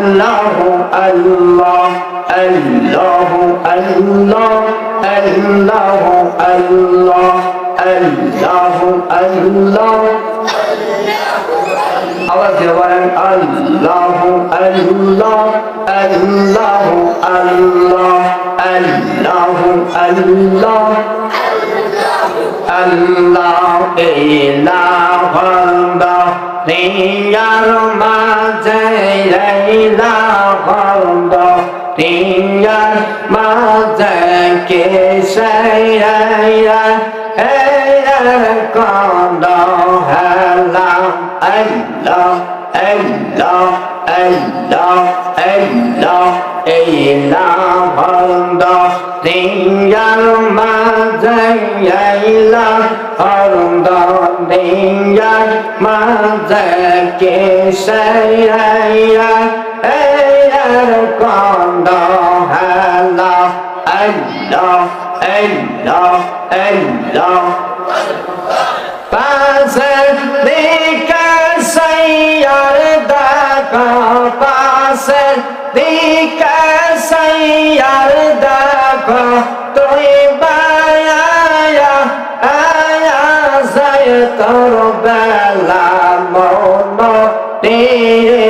আল্লাহু আল্লাহ আল্লাহু আল্লাহ আল্লাহু আল্লাহ আল্লাহু আল্লাহ আওয়াজ দিয়ে বলেন, আল্লাহ আল্লাহ আল্লাহ আল্লাহ আল্লাহ আল্লাহ আল্লাহ নিয়ার মাঝে ইলাহাল্লাহ নিয়ার মাঝে কন্দ আল্লাহ আল্লাহ আল্লাহ ইলাহাল্লাহ নিয়ার মাঝে ইলাহাল্লাহ নিয়ার মাঝে কে সাইয়া কন্দ হালাম আল্লাহ আল্লাহ আল্লাহ পাশের দিকে সাইয়ার দেখা পাশের দিকে সাইয়ার দেখা তুই বায়া আয়া যায় তোর বেলা মন তীরে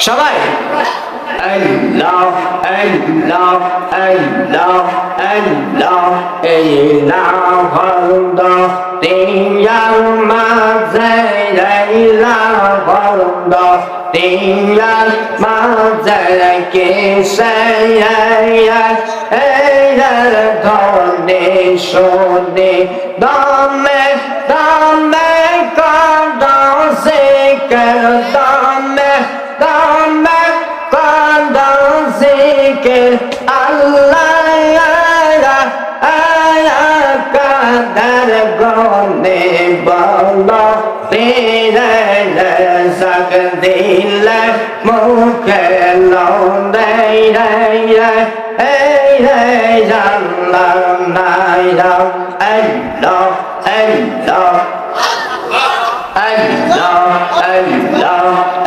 লৌনা আল্লাহ আল্লাহ আল্লাহ আল্লাহ সবাই আল্লাহ আল্লাহ আল্লাহ আল্লাহ ইলাহাল্লাহ তিয়ার মাঝে মাঝে কে সাইয়া এর ধনে শোনে দমে দমে গনে বলো তেরে সক দিল মুখে লৌন্দে রে রে রে জাল্লাহ নাইরা আল্লাহ আল্লাহ আল্লাহ আল্লাহ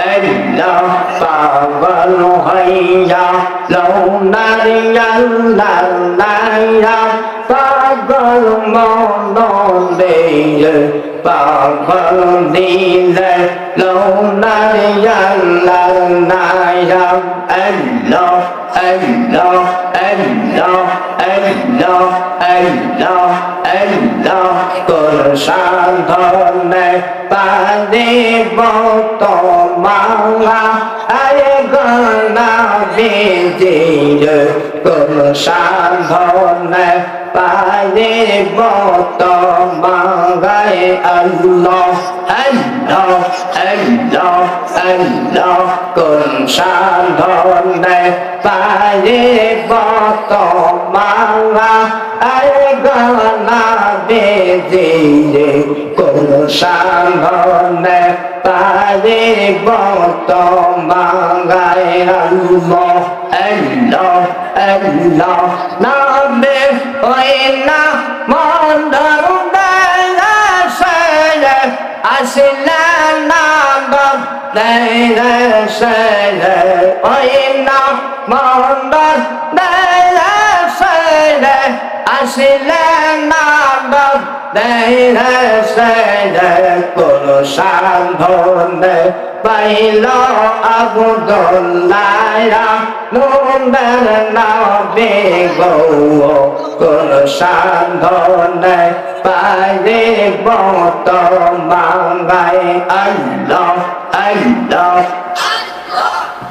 আল্লাহ পাগল হইয়া লৌনারি আল্লাহ নাইরা সাধনে পানে বত মাগায় আল্লাহ আল্লাহ আল্লাহ আল্লাহ, কোন সাধনে পায়ে বত মালা, আয় গনা বেজিরে কোন সাধনে পায়ে বত মাগায় আল্লাহ আল্লাহ আল্লাহ, নামে ওই না আসলে নাম দেয় সেরে ওই না মন্ডল দেয় সেরে আসলে নাম দেয় সেরে কোন সাধনে পাইল আবুদুল্লাহ নুবের নবে গো কোন সাধনে পাইলে বত মাঙ্গায় আল্লাহ আল্লাহ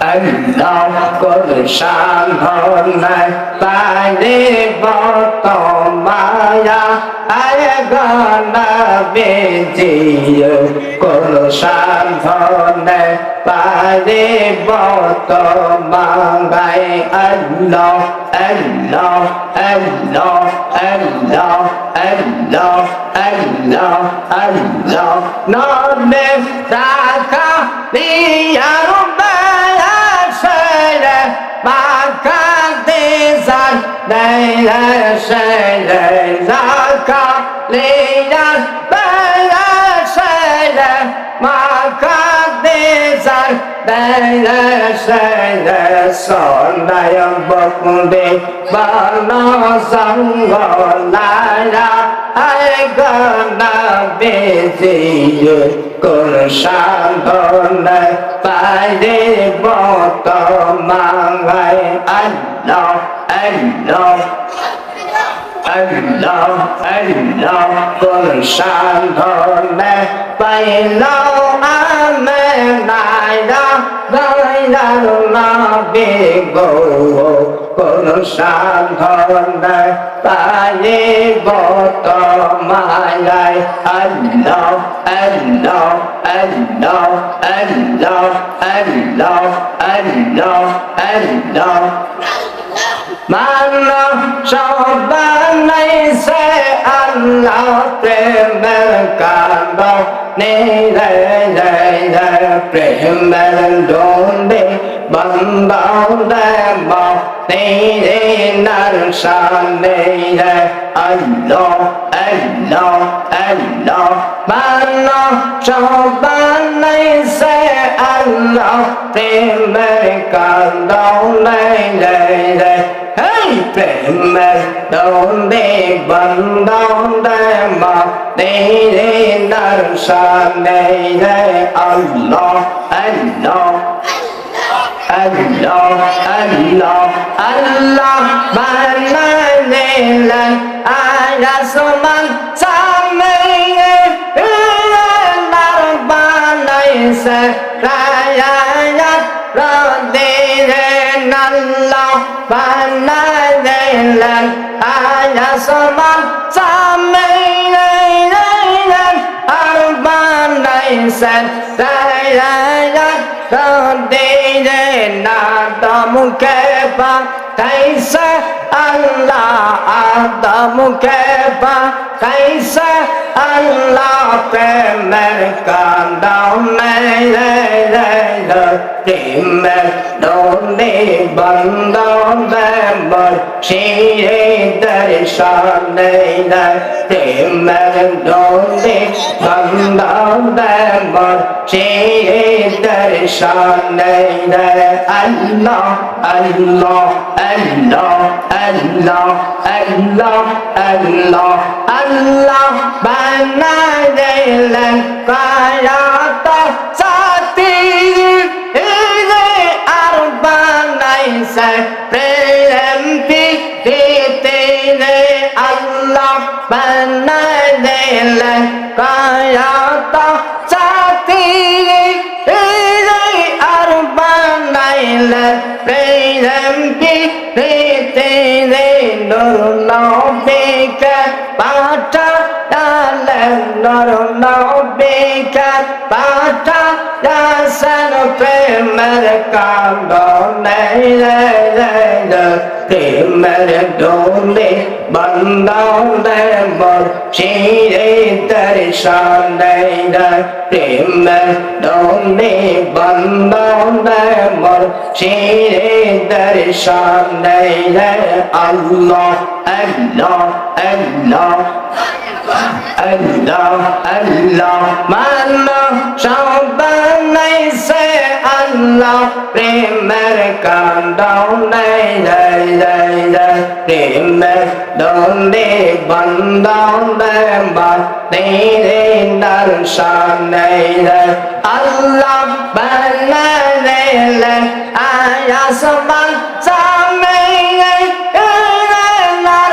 আল্লাহ করশান ধনায় পারে বত মায়া গানা বেজিয়ে করশান ধনায় পারে বত মাঙ্গায় আল্লাহ আল্লাহ আল্লাহ আল্লাহ আল্লাহ আল্লাহ আল্লাহ। নবে টাকা দিয়ার বেয়াসরে বাকা দেজান বেয়াসরে জাকা লিয়ার বেয়াসরে মাকা দেজান বেয়াসরে সন্দায় বকুন্দে বানা সঙ্গলায়া আয় গানা বেজিয়ে কোন সাধন পারে বত মাঙ্গায় আল্লাহ আল্লাহ আল্লাহ আল্লাহ কোন সাধন পাইলাও আমে নাইরা গাইলার নাবে গো কোন সাধন পায়ে বত মায়ায় আল্লাহ আল্লাহ আল্লাহ আল্লাহ আল্লাহ আল্লাহ আল্লাহ মানো সবাই সে আল্লাহ নিরে প্রেমের ডোলে বন্দাও দেব নিরে নরসানে আল্লাহ আল্লাহ আল্লাহ মানো সবাই সে বন্দে মা তেরে নরসানে আল্লাহ আল্লাহ আল্লাহ আল্লাহ আল্লাহ বানাইলেন আয়াসমান সামনে নার বানাইছে রায়াত রদিরেন আল্লাহ ليلا على صبا صامي ليلا أربع ليسا ليلا تهدينا دمك कैसे अल्लाह आदम के बा कैसे अल्लाह पे मैं कांदा मैं ले ले ले मैं কারণে বন্দর শিরে দর্শনে প্রেম ডোলে বন্দর শিরে দর্শনে আল্লাহ আল্লাহ আল্লাহ আল্লাহ আল্লাহ আল্লাহ আল্লাহ বানা দিলেন কারা বানাইছে প্রেম পিতে আল্লাহ বানাই দিলেন কায়াত সাথী আর বানাইলেন প্রেম পিতে নুর নবিকে পাঠা নুর নবিকে পাঠা দাসন প্রেমের কান্দ নেই প্রেমের ডোলে বন্দে বল শিরে দর্শন নেই রে প্রেমের ডোলে বন্দে বল শিরে দর্শন নেই রে আল্লাহ আল্লাহ আল্লাহ আল্লাহ আল্লাহ মানো সবাই সে আল্লাহ, প্রেমের কান্দাও নাই যাই যাই যাই প্রেমের দন্দে বন্দাও দেবা তেরে দর্শন নাই যাই আল্লাহ বানালে আয়াসমান সামনে নার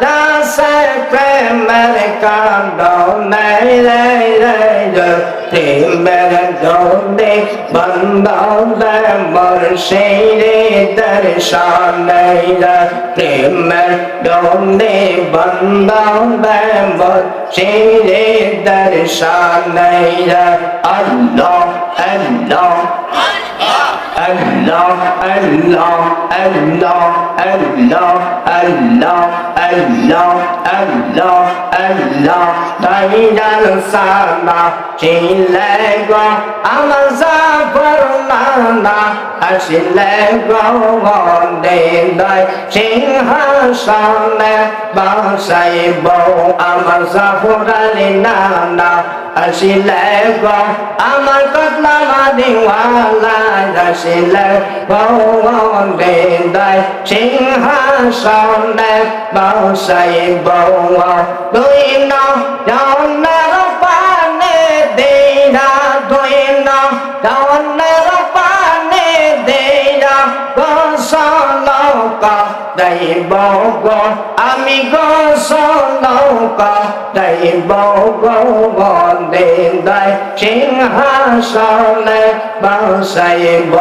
দাসে প্রেমের কাণ্ড নাই রে রে প্রেমের দৌড়ে বন্ধ মোর শেরে দর্শন নাই রে প্রেমের দৌড়ে বন্ধ মোর শেরে Allah, Allah, Allah, Allah, Allah, Allah, Allah, Allah. Daydan sana çilego amaza varmana aşilego gondeday sinhasane basaybo amaza huralinana aşilego আমার কতলা মাদিওয়ালা আশি লের বৌদয় সিংহাসনে বসাই বৌ দুই নর পানে দেয়া দুই নর পানে দেয়া গোসল দেব গো আমি গোসল দেব জয় বন্দেদায় সিংহাসনে বসাইব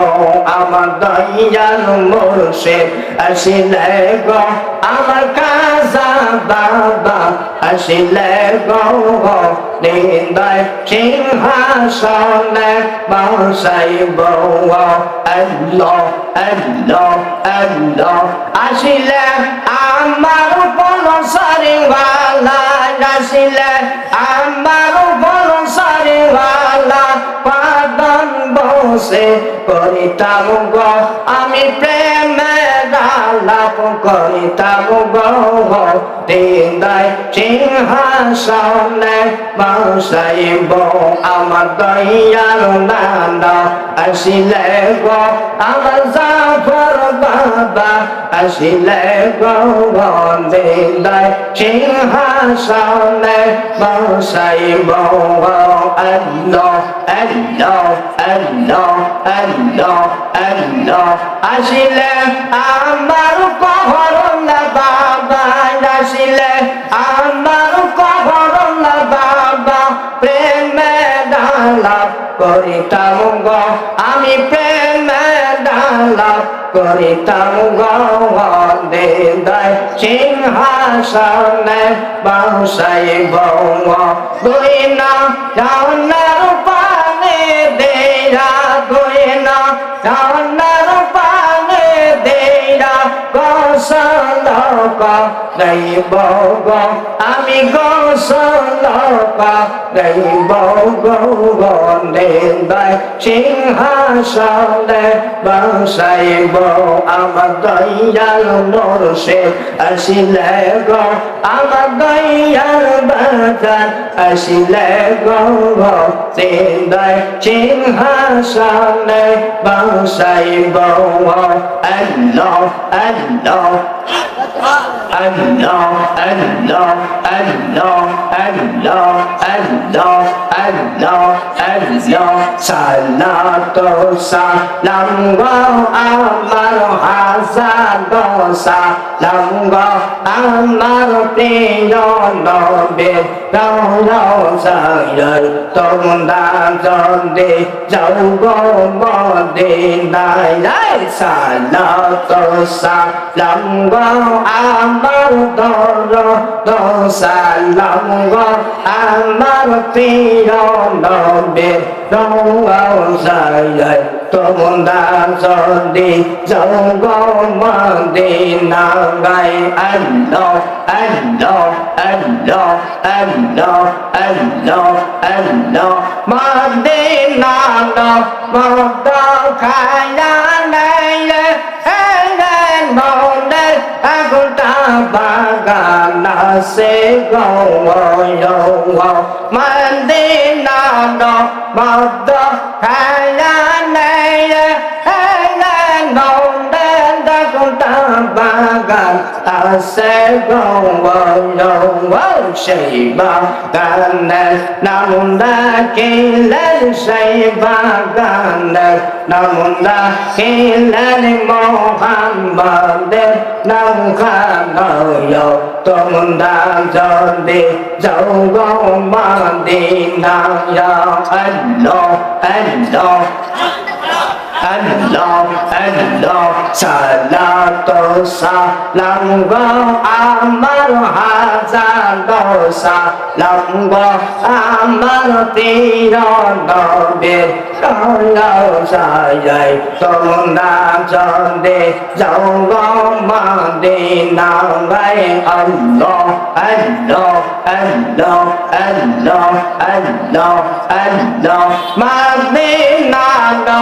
আমার দয়াল মোর্শেদ। আসিলে গো আমার কাজা বাবা, আসিলে গো নিন্দায় সিংহাসনে বসাইব। আল্লাহ আল্লাহ আল্লাহ, আসিলে আমার কোন সারিওয়ালা আসিলে আমার বল সারিওয়ালা পাদন বসে করিতাম গো। আমি প্রেমের আলাপ করিতাম গো। দিদায় সিংহাসনে বসাইব আমার দয়াল নানা আসিলে গো, আমার জাফর বাবা আসিলে গৌরদায় সিংহাসনে বসাইব অন্ন অন্ন অন্ন অন্ন অন্ন আসিলে আমার কহর বাবা আসিলে আমার কহর বাবা। প্রেমে ডালা করিতাম আমি প্রেম লাভ করিতাম গন্ধে দয় সিংহাসনে বসাই বৌ দুই না জানা পা নাই বগ, আমি গোসল পা নাই বগ গনে দায় সিংহাসনে বসাইব আমার দয়াল নরসে আসিলে গ, আমার দয়াল বাজার আসিলে গঙ্গ সে দায় সিংহাসনে বসাইব। আল্লাহ আল্লাহ। anh lo anh lo anh lo anh lo anh sa anh lo anh lo. Salatu salam wa amal hazado salam wa amal priyo nabi đâu đâu giờ đời, tôn đã dọn đi dẫu có mò đi. Đại đại salatu salam wa আমার দর দশালঙ্গ আমার তীর নবে রঙ্গশালয় তোমার সদি জঙ্গ মদে Nagai অন্দ অন্দ অন্দ অন্দ অন্দ অন্দ মদে নাগ মদ খায় বাগান সে গৌর মন্দির মদ হ্যাঁ I said, no, no, no, Shiva, Ganesh, Namunda, Kilan, Shiva, Ganesh, Namunda, Kilan, Mohammed, Namukha, Yo, Tomunda, Jordi, Jogo, Madina, Ya, Allah, Allah, Allah, Allah, Allah, salatu salam go আমার হাজার সালাম গো আমার তীর নবে যাই তোমরা জন্দে যাও গো মদিনা গায় আল্লাহ আল্লাহ আল্লাহ আল্লাহ আল্লাহ আল্লাহ। মদিনা গো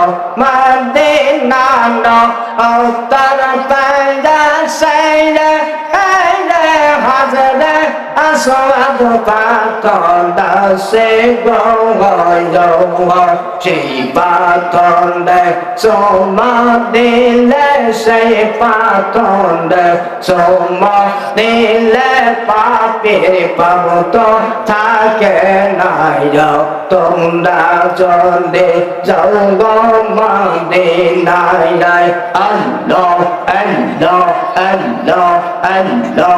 sa ba con đã sẽ bao ngồi đầu ngồi chỉ ba con để số mà đi lẽ sẽ ba con để số mà đi lẽ ba bị bao to tha kẻ này đầu tôn đã cho đi dẫu có mang đi này này anh lo anh lo anh lo anh lo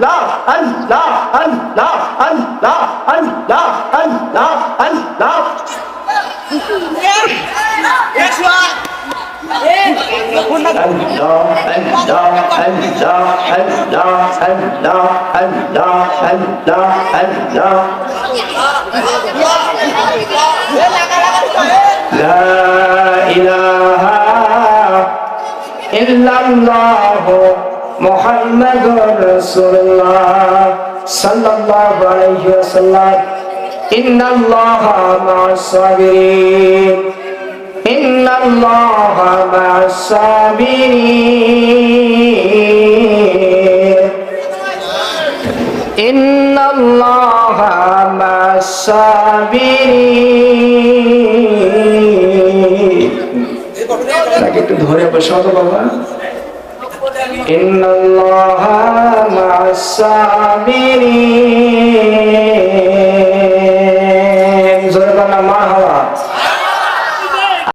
لا لا لا لا لا لا لا لا إله إلا الله মুহাম্মাদুর রাসূলুল্লাহ সাল্লাল্লাহু আলাইহি ওয়াসাল্লাম। ইন্নাল্লাহা মা'আস ইন্নাল্লাহা মা'আস ইন্নাল্লাহা মা'আস Saverin. তাকে একটু ধরে বসাও বাবা। إن الله مع الصابرين